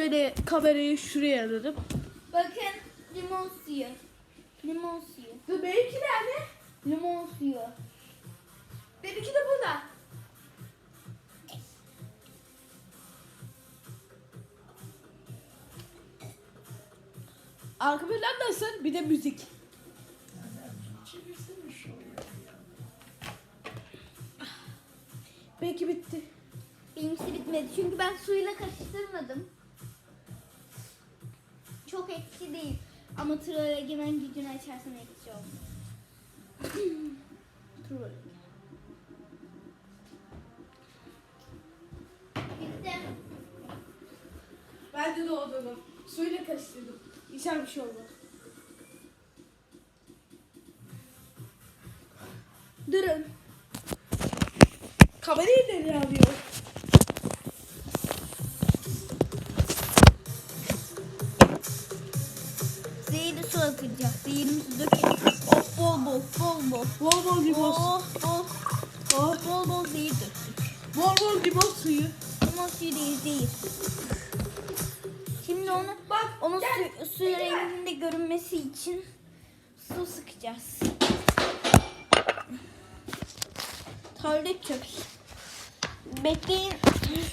Şöyle kamerayı şuraya alalım. Bakın limon suyu. Limon suyu. Dur benimki nerede? Limon suyu. Benimki de burada. Arka plan nasıl? Bir de müzik. Belki bitti. Benimkisi bitmedi çünkü ben suyla karıştırmadım. Çok ekşi değil. Ama troll egemen gücünü açarsan ekşi olmuyor. Troll. Bitti. Ben de doldurdum. Suyla karıştırdım. İçer bir şey olmaz. Durun. Kamerayı nereye alıyor? Bol bol bol. Limon. Oh oh. Oh. Bol bol zehir döktük. Bol bol limon suyu. Limon suyu değil zehir. Şimdi onu Bak onun su, suyu renginde görünmesi için su sıkacağız. Tuvalet çöp. Bekleyin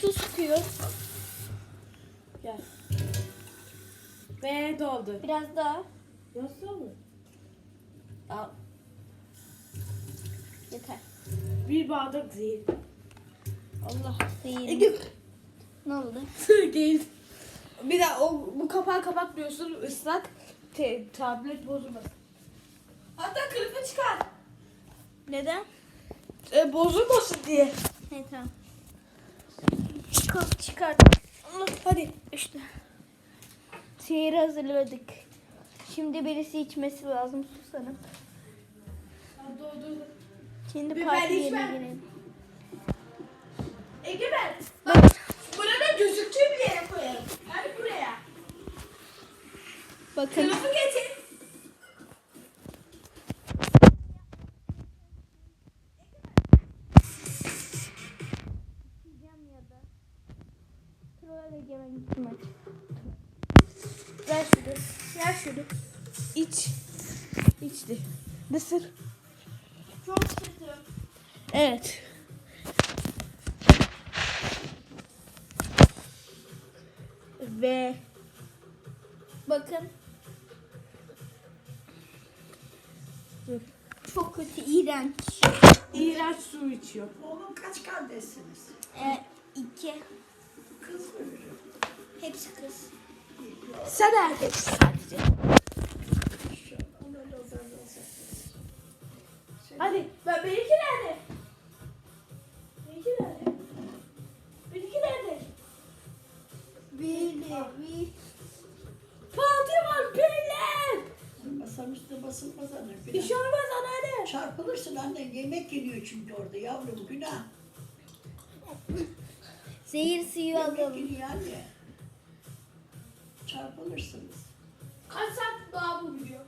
su sıkıyor. Gel. Ve doldu. Biraz daha Nasıl olur? Al. Yeter. Bir bardak zehir. Allah zehir. Ege. Ne oldu? Değil. Bir de o bu kapağı kapatmıyorsun ıslak. Te, tablet bozulmaz. Hatta kılıfı çıkar. Neden? E, bozulmasın diye. Evet tamam. Çıkar, çıkar. Allah, Hadi. İşte. Sihiri hazırladık. Şimdi birisi içmesi lazım susanım. Hadi oldu. Şimdi parti yerine girelim. Egemen. Bak. Burada gözüktüğü bir yere koyalım. Hadi buraya. Bakın. Kılıfı getir. Egemen gitmek. Ver şunu. Ver şunu. İç. İçti. Nasıl? Çok. Evet. Ve Bakın. Çok kötü, iğrenç. iğrenç su içiyor. Oğlum kaç kardeşsiniz? Ee, iki. Kız mı? Hepsi kız. Sen erkeksin sadece. Fatıma Peynir. Masanın üstüne basılmaz anne. Bir Günah. şey olmaz anneanne. Çarpılırsın anne. Yemek yeniyor çünkü orada yavrum. Günah. Zehir suyu Yemek alalım. yeniyor anne. Çarpılırsınız. Kaç saat daha bu video?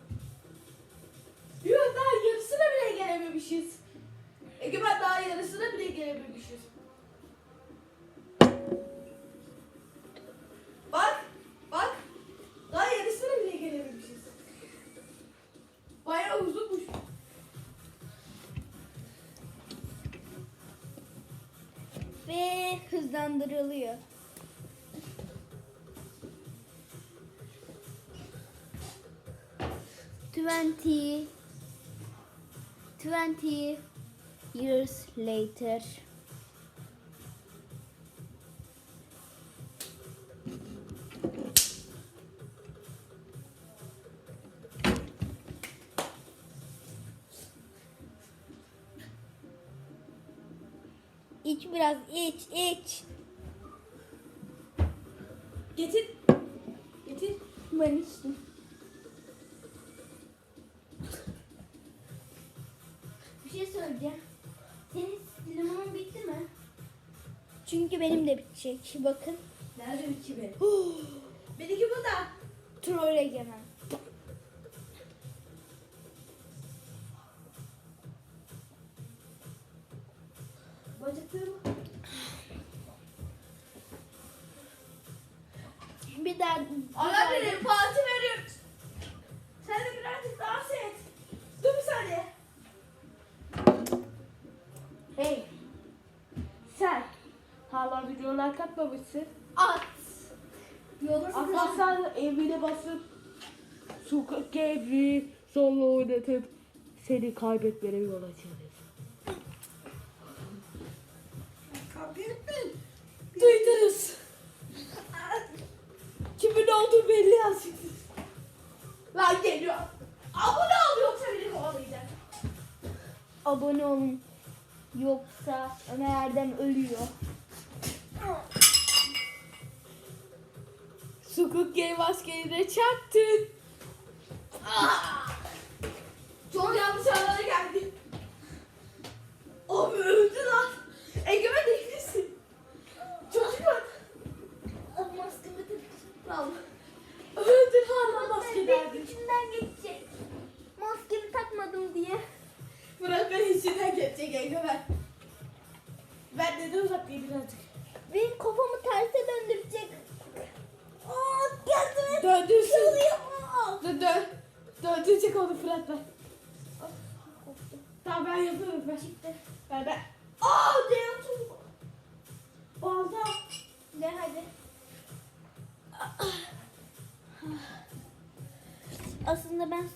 Hızlandırılıyor. Twenty twenty years later. İç biraz iç iç. Getir. Getir. Ben içtim. Bir şey söyleyeceğim. Senin limonun bitti mi? Çünkü benim de bitecek. Bakın. Nerede iki benim? Benimki burada. Troll egemen. Bacaklarım. Ana benim parti veriyoruz. Sen de birazcık dans et. Dur bir saniye. Hey. Sen hala videolar katmamışsın. At. Yolu Arkadaşlar evine basıp sokak evi zorla oynatıp seni kaybetmene yol açarız. Olduğu belli yazık. Lan geliyor. Abone ol yoksa beni kovalayacak. abone olun. Yoksa Ömer Erdem ölüyor. Sukuk Game maskeyle çaktın. Ah! Çok yanlış Onu Fırat ben. Tamam ben yaparım ben. Çıktı. Ben ben. Aa diye tutma. Balda. De hadi. Aslında ben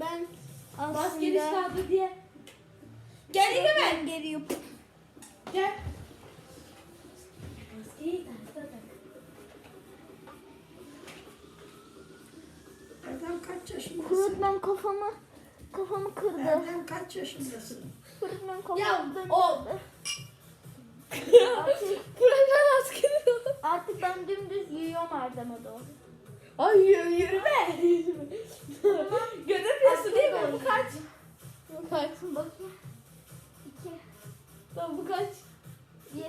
ben aslında kaldı diye. Gel Egemen. ben geliyorum. Gel. Erdem kaç yaşındasın? Kurutmam kafamı kafamı kırdı. Erdem kaç yaşındasın? Kurutmam Ya, kafamı o- kırdı. Bırak ben maskeni. Artık ben dümdüz yürüyorum Erdem'e doğru. Ay yürü, yürüme. Yürüme. Göremiyorsun değil mi? Bu kaç? Bu kaç? Bakayım. İki, Tamam bu kaç? bir.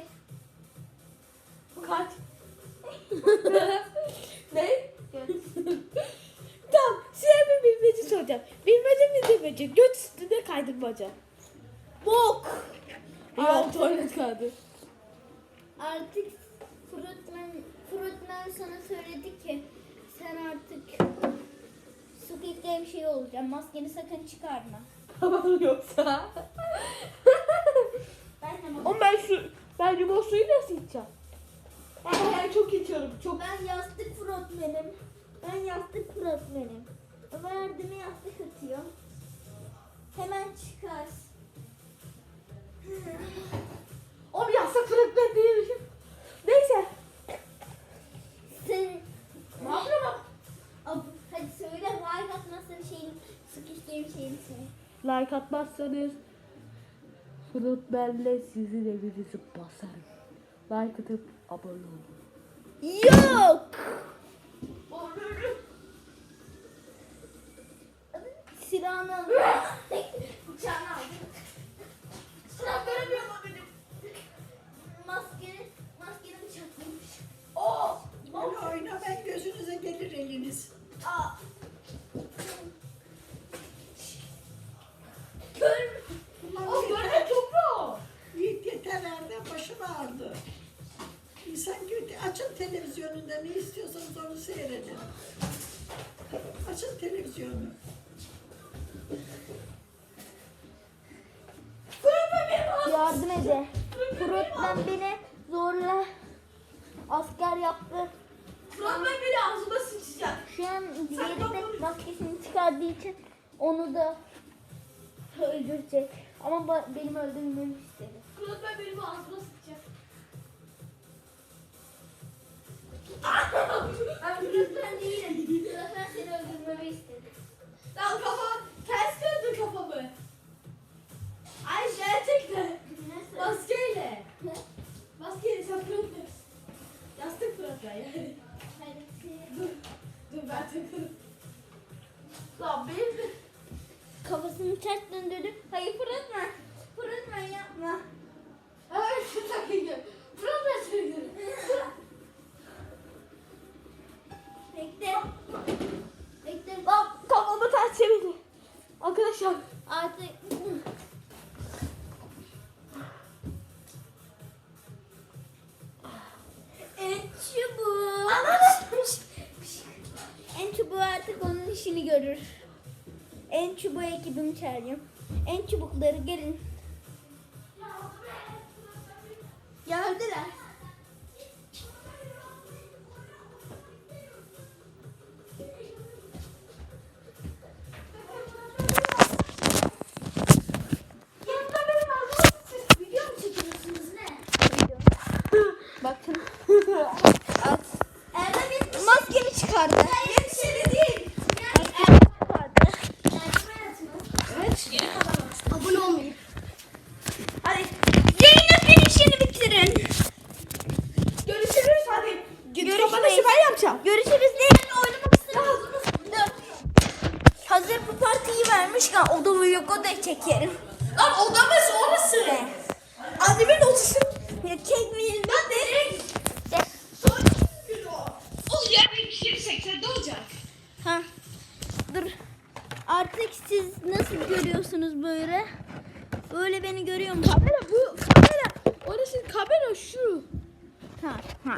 Bu kaç? ne? Göz. Tamam size bir bilmece soracağım. Bilmece mi bilmece? Göt üstünde kaydırmaca. Bok. Yok tuvalet kağıdı. Artık Fruitman, Fruitman sana söyledi ki sen artık Squid Game şey olacaksın. Maskeni sakın çıkarma. Tamam yoksa. Ben hemen. Ama ben şu ben limon suyu nasıl içeceğim? Ben, ben çok içiyorum. Çok Ben yastık Fruitman'im. Ben yastık Fruitman'im. Verdiğimi yastık atıyor. Hemen çıkar. O bir yastık fırık ben değilim. Neyse. Sen Ne yapıyorum? Hadi söyle like atmazsan şeyin Game şeyini söyle. Like atmazsanız Fırık benle sizin evinizi basarım. Like atıp abone olun. Yok. Silahını al. Bıçağını Yardım ede. Fruitman beni zorla asker yaptı. Fırıkla beni ağzıma sıçacak. Şu an diğeri de maskesini çıkardığı için onu da öldürecek. Ama benim öldürmemi istedi. Fırıkla benim ağzıma sıçacak. Ben Fruitman değilim. Fruitman seni öldürmemi istedi. Lan kafam işini görür. En çubuğu ekibimi çağırıyorum. En çubukları gelin. Geldiler. O da da çekerim. Lan odamız orası. Ne? Annemin odası. Ya çekmeyelim. Lan nereye. O yerde pişirirsek sen ne olacak? Ha. Dur. Artık siz nasıl görüyorsunuz böyle? Böyle beni görüyor musunuz? Kamera bu kamera. Orası kamera şu. Ha. Ha.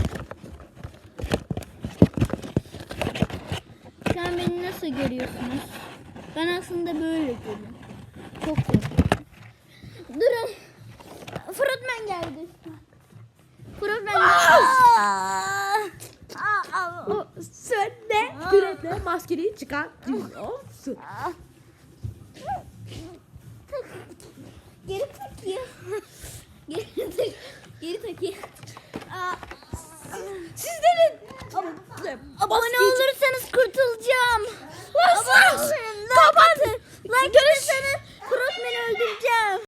An beni nasıl görüyorsunuz? Ben aslında böyle görüyorum. Söyle. Kürekle maskeyi çıkartıyorsun. Geri takayım. Geri takayım. Geri takayım. Siz de Abone olursanız kurtulacağım. Abone olun. Kapat. Like görürseniz kurutmeni öldüreceğim.